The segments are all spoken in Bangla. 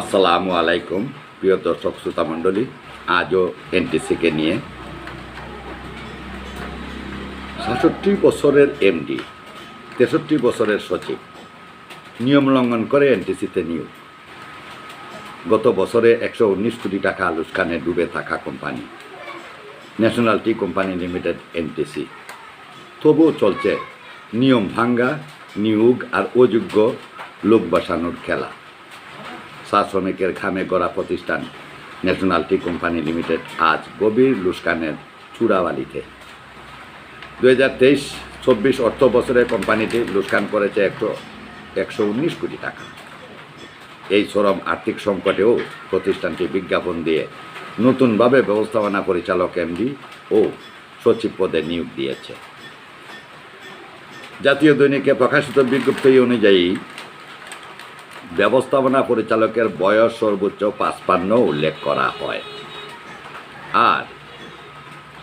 আসসালামু আলাইকুম, প্রিয় দর্শক শ্রোতা মণ্ডলী, আজও এনটিসিকে নিয়ে সাতষট্টি বছরের এমডি, তেষট্টি বছরের সচিব, নিয়ম লঙ্ঘন করে এনটিসিতে নিয়োগ। গত বছরে একশো উনিশ কোটি টাকা লুস্কানে ডুবে থাকা company, national tea company limited NTC. তবুও চলছে নিয়ম ভাঙ্গা, নিয়োগ আর অযোগ্য লোক বসানোর খেলা। চা শ্রমিকের ঘামে গড়া প্রতিষ্ঠান ন্যাশনাল টি কোম্পানি লিমিটেড আজ গভীর লুস্কানের চূড়াবালিতে। দু হাজার তেইশ চব্বিশ অর্থ বছরে কোম্পানিটি লুস্কান করেছে একশো একশো উনিশ কোটি টাকা। এই চরম আর্থিক সংকটেও প্রতিষ্ঠানটি বিজ্ঞাপন দিয়ে নতুনভাবে ব্যবস্থাপনা পরিচালক এমডি ও সচিব পদে নিয়োগ দিয়েছে। জাতীয় দৈনিকে প্রকাশিত বিজ্ঞপ্তি অনুযায়ী ব্যবস্থাপনা পরিচালকের বয়স সর্বোচ্চ পাঁচপান্ন উল্লেখ করা হয়। আর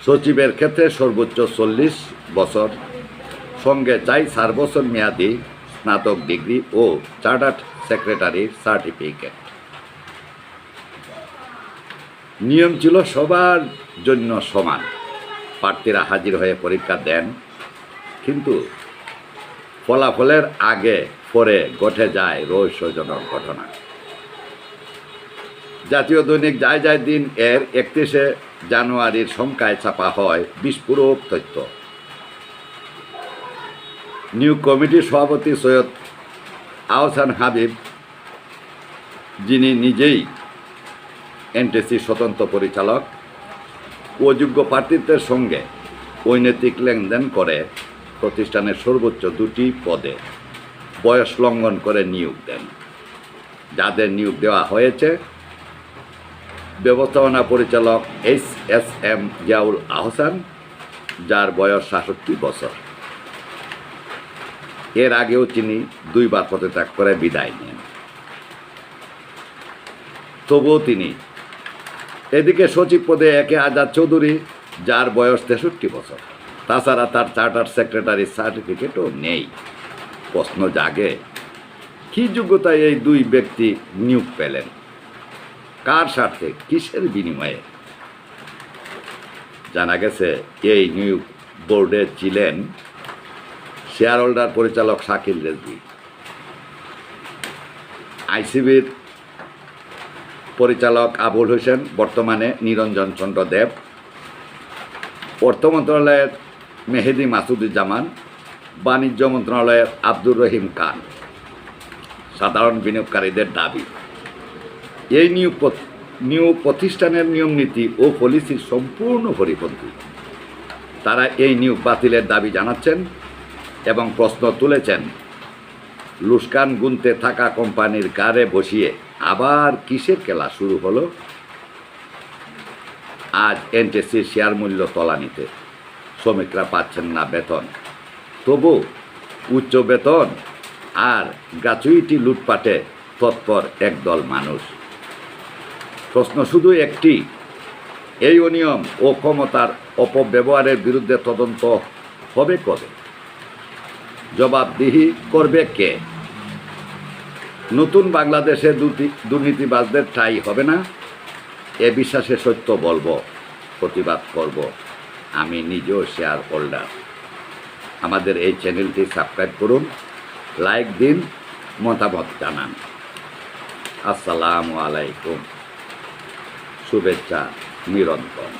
সচিবের ক্ষেত্রে সর্বোচ্চ চল্লিশ বছর। সঙ্গে চাই চার বছর মেয়াদি স্নাতক ডিগ্রি ও চার্টার্ড সেক্রেটারির সার্টিফিকেট। নিয়ম ছিল সবার জন্য সমান। প্রার্থীরা হাজির হয়ে পরীক্ষা দেন, কিন্তু ফলাফলের আগে পরে ঘটে যায় রহস্যজনক ঘটনা। জাতীয় দৈনিক যায় যায় দিন এর একত্রিশে জানুয়ারির সংখ্যায় ছাপা হয় বিস্ফোরক তথ্য। নিউ কমিটির সভাপতি সৈয়দ আহসান হাবিব, যিনি নিজেই এনটিসি স্বতন্ত্র পরিচালক অযোগ্য প্রার্থীত্বের সঙ্গে অনৈতিক লেনদেন করে প্রতিষ্ঠানের সর্বোচ্চ দুটি পদে বয়স লঙ্ঘন করে নিয়োগ দেন। যাদের নিয়োগ দেওয়া হয়েছে, ব্যবস্থাপনা পরিচালক H S M Ziaul Ahsan, যার বয়স সাতষট্টি বছর। এর আগেও তিনি দুইবার পদত্যাগ করে বিদায় নেন। তবুও তিনি এদিকে সচিব পদে একে আজাদ চৌধুরী, যার বয়স তেষট্টি বছর। তাছাড়া তার চার্টার সেক্রেটারির সার্টিফিকেটও নেই। প্রশ্ন জাগে, কী যোগ্যতায় এই দুই ব্যক্তি নিয়োগ পেলেন? কার স্বার্থে, কিসের বিনিময়ে? জানা গেছে, এই নিয়োগ বোর্ডে ছিলেন শেয়ার হোল্ডার পরিচালক শাকিল রেজভি। আইসিবির পরিচালক আবুল হোসেন, বর্তমানে নিরঞ্জন চন্দ্র দেব। অর্থ মন্ত্রণালয়ের মেহেদি মাসুদুজ্জামান, বাণিজ্য মন্ত্রণালয়ের আব্দুর রহিম খান, সাধারণ বিনিয়োগকারীদের দাবি। এই নিয়োগ নিয়োগ প্রতিষ্ঠানের নিয়মনীতি ও পলিসির সম্পূর্ণ পরিপন্থী তারা এই নিয়োগ বাতিলের দাবি জানাচ্ছেন এবং প্রশ্ন তুলেছেন, লুস্কান গুনতে থাকা কোম্পানির কারে বসিয়ে আবার কিসের খেলা শুরু হলো? আজ এনটিসির শেয়ার মূল্য তলানিতে। শ্রমিকরা পাচ্ছেন না বেতন। তবু উচ্চ বেতন আর গ্রাচুইটি লুটপাটে তৎপর একদল মানুষ। প্রশ্ন শুধু একটি, এই অনিয়ম ও ক্ষমতার অপব্যবহারের বিরুদ্ধে তদন্ত হবে কবে? জবাবদিহি করবে কে? নতুন বাংলাদেশে দুর্নীতিবাজদের ঠাই হবে না? এ বিশ্বাসে সত্য বলব, প্রতিবাদ করব। আমি নিজেও শেয়ার হোল্ডার আমাদের এই চ্যানেলটি সাবস্ক্রাইব করুন লাইক দিন, মতামত জানান। আসসালামু আলাইকুম। শুভেচ্ছা নিরন্তর।